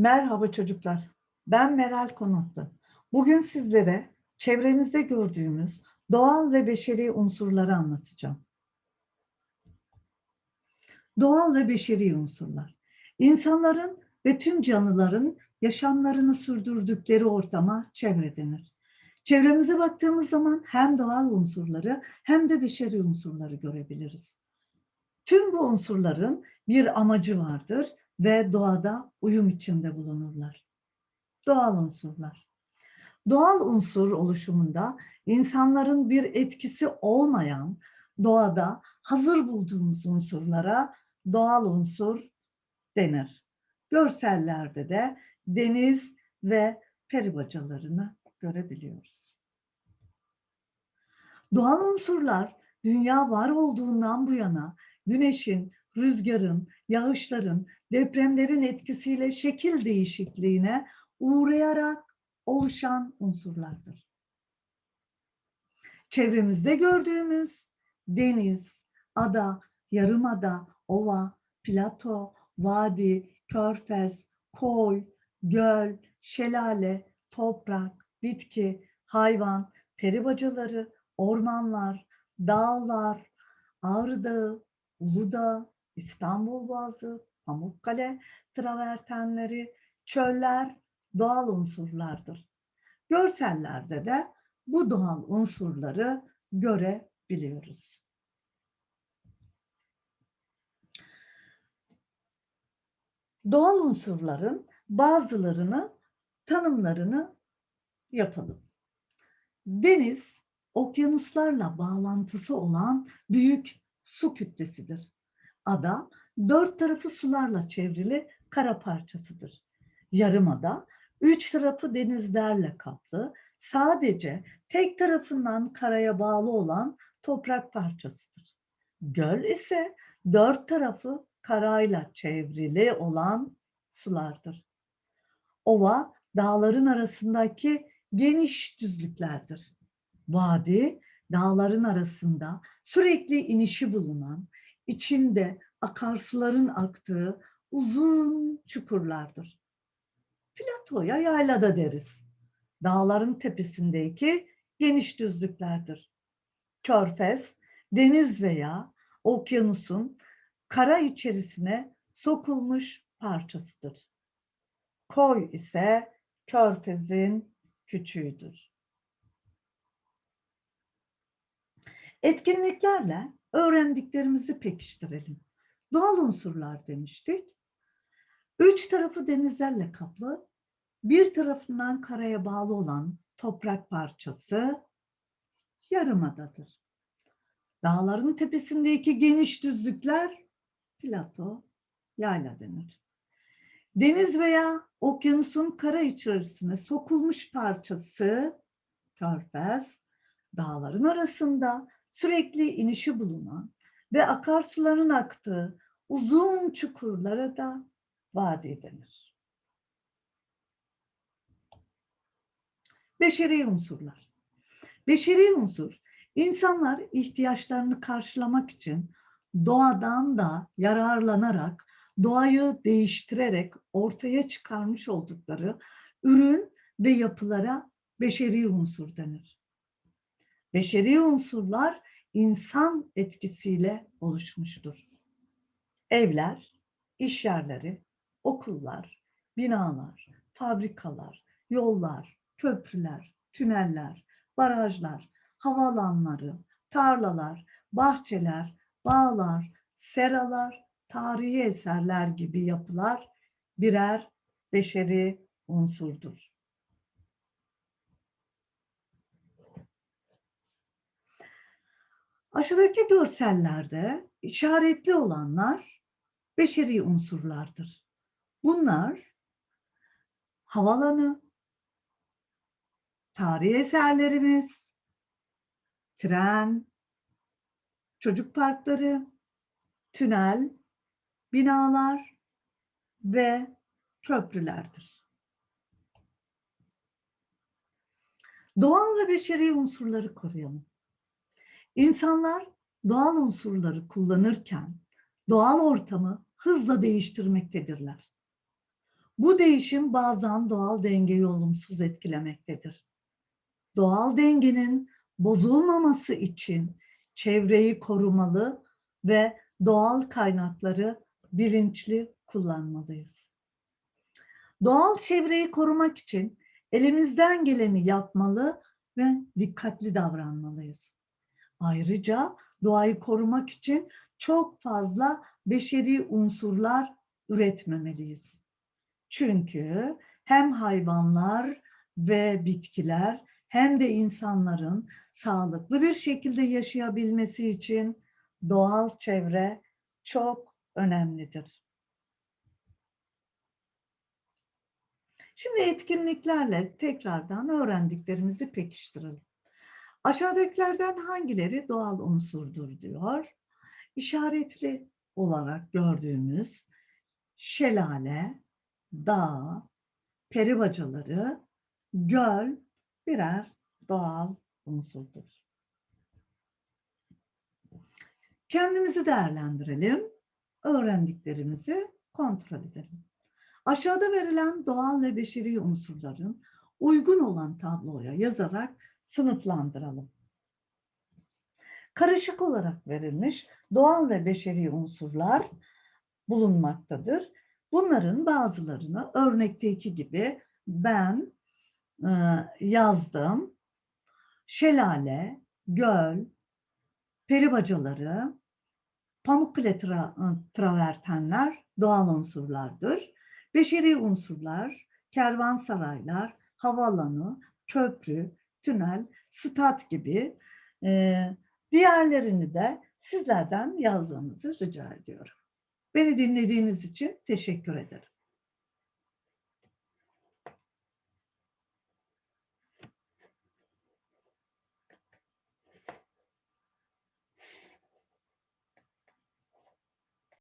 Merhaba çocuklar. Ben Meral Konaklı. Bugün sizlere çevremizde gördüğümüz doğal ve beşeri unsurları anlatacağım. Doğal ve beşeri unsurlar. İnsanların ve tüm canlıların yaşamlarını sürdürdükleri ortama çevre denir. Çevremize baktığımız zaman hem doğal unsurları hem de beşeri unsurları görebiliriz. Tüm bu unsurların bir amacı vardır ve doğada uyum içinde bulunurlar. Doğal unsurlar. Doğal unsur oluşumunda insanların bir etkisi olmayan doğada hazır bulduğumuz unsurlara doğal unsur denir. Görsellerde de deniz ve peri bacalarını görebiliyoruz. Doğal unsurlar dünya var olduğundan bu yana güneşin, rüzgarın, yağışların, depremlerin etkisiyle şekil değişikliğine uğrayarak oluşan unsurlardır. Çevremizde gördüğümüz deniz, ada, yarımada, ova, plato, vadi, körfez, koy, göl, şelale, toprak, bitki, hayvan, peri bacaları, ormanlar, dağlar, Ağrı Dağı, Uludağ, İstanbul Boğazı, Pamukkale travertenleri, çöller doğal unsurlardır. Görsellerde de bu doğal unsurları görebiliyoruz. Doğal unsurların bazılarını tanımlarını yapalım. Deniz, okyanuslarla bağlantısı olan büyük su kütlesidir. Ada, dört tarafı sularla çevrili kara parçasıdır. Yarımada, üç tarafı denizlerle kaplı, sadece tek tarafından karaya bağlı olan toprak parçasıdır. Göl ise dört tarafı karayla çevrili olan sulardır. Ova, dağların arasındaki geniş düzlüklerdir. Vadi, dağların arasında sürekli inişi bulunan, içinde akarsuların aktığı uzun çukurlardır. Platoya yaylada deriz. Dağların tepesindeki geniş düzlüklerdir. Körfez, deniz veya okyanusun kara içerisine sokulmuş parçasıdır. Koy ise körfezin küçüğüdür. Etkinliklerle öğrendiklerimizi pekiştirelim. Doğal unsurlar demiştik. Üç tarafı denizlerle kaplı, bir tarafından karaya bağlı olan toprak parçası yarımadadır. Dağların tepesindeki geniş düzlükler plato, yayla denir. Deniz veya okyanusun kara içerisine sokulmuş parçası körfez, dağların arasında sürekli inişi bulunan ve akarsuların aktığı uzun çukurlara da vadi denir. Beşeri unsurlar. Beşeri unsur, insanlar ihtiyaçlarını karşılamak için doğadan da yararlanarak, doğayı değiştirerek ortaya çıkarmış oldukları ürün ve yapılara beşeri unsur denir. Beşeri unsurlar insan etkisiyle oluşmuştur. Evler, iş yerleri, okullar, binalar, fabrikalar, yollar, köprüler, tüneller, barajlar, havalanları, tarlalar, bahçeler, bağlar, seralar, tarihi eserler gibi yapılar birer beşeri unsurdur. Aşağıdaki görsellerde işaretli olanlar beşeri unsurlardır. Bunlar havalanı, tarihi eserlerimiz, tren, çocuk parkları, tünel, binalar ve köprülerdir. Doğal ve beşeri unsurları koruyalım. İnsanlar doğal unsurları kullanırken doğal ortamı hızla değiştirmektedirler. Bu değişim bazen doğal dengeyi olumsuz etkilemektedir. Doğal dengenin bozulmaması için çevreyi korumalı ve doğal kaynakları bilinçli kullanmalıyız. Doğal çevreyi korumak için elimizden geleni yapmalı ve dikkatli davranmalıyız. Ayrıca doğayı korumak için çok fazla beşeri unsurlar üretmemeliyiz. Çünkü hem hayvanlar ve bitkiler hem de insanların sağlıklı bir şekilde yaşayabilmesi için doğal çevre çok önemlidir. Şimdi etkinliklerle tekrardan öğrendiklerimizi pekiştirelim. Aşağıdakilerden hangileri doğal unsurdur diyor. İşaretli olarak gördüğümüz şelale, dağ, peribacaları, göl birer doğal unsurdur. Kendimizi değerlendirelim, öğrendiklerimizi kontrol edelim. Aşağıda verilen doğal ve beşeri unsurların uygun olan tabloya yazarak sınıflandıralım. Karışık olarak verilmiş doğal ve beşeri unsurlar bulunmaktadır. Bunların bazılarını örnekteki gibi ben e, yazdım. Şelale, göl, peribacaları, pamukkale tra travertenler doğal unsurlardır. Beşeri unsurlar, kervansaraylar, havaalanı, köprü, tünel, stat gibi e, diğerlerini de sizlerden yazmanızı rica ediyorum. Beni dinlediğiniz için teşekkür ederim.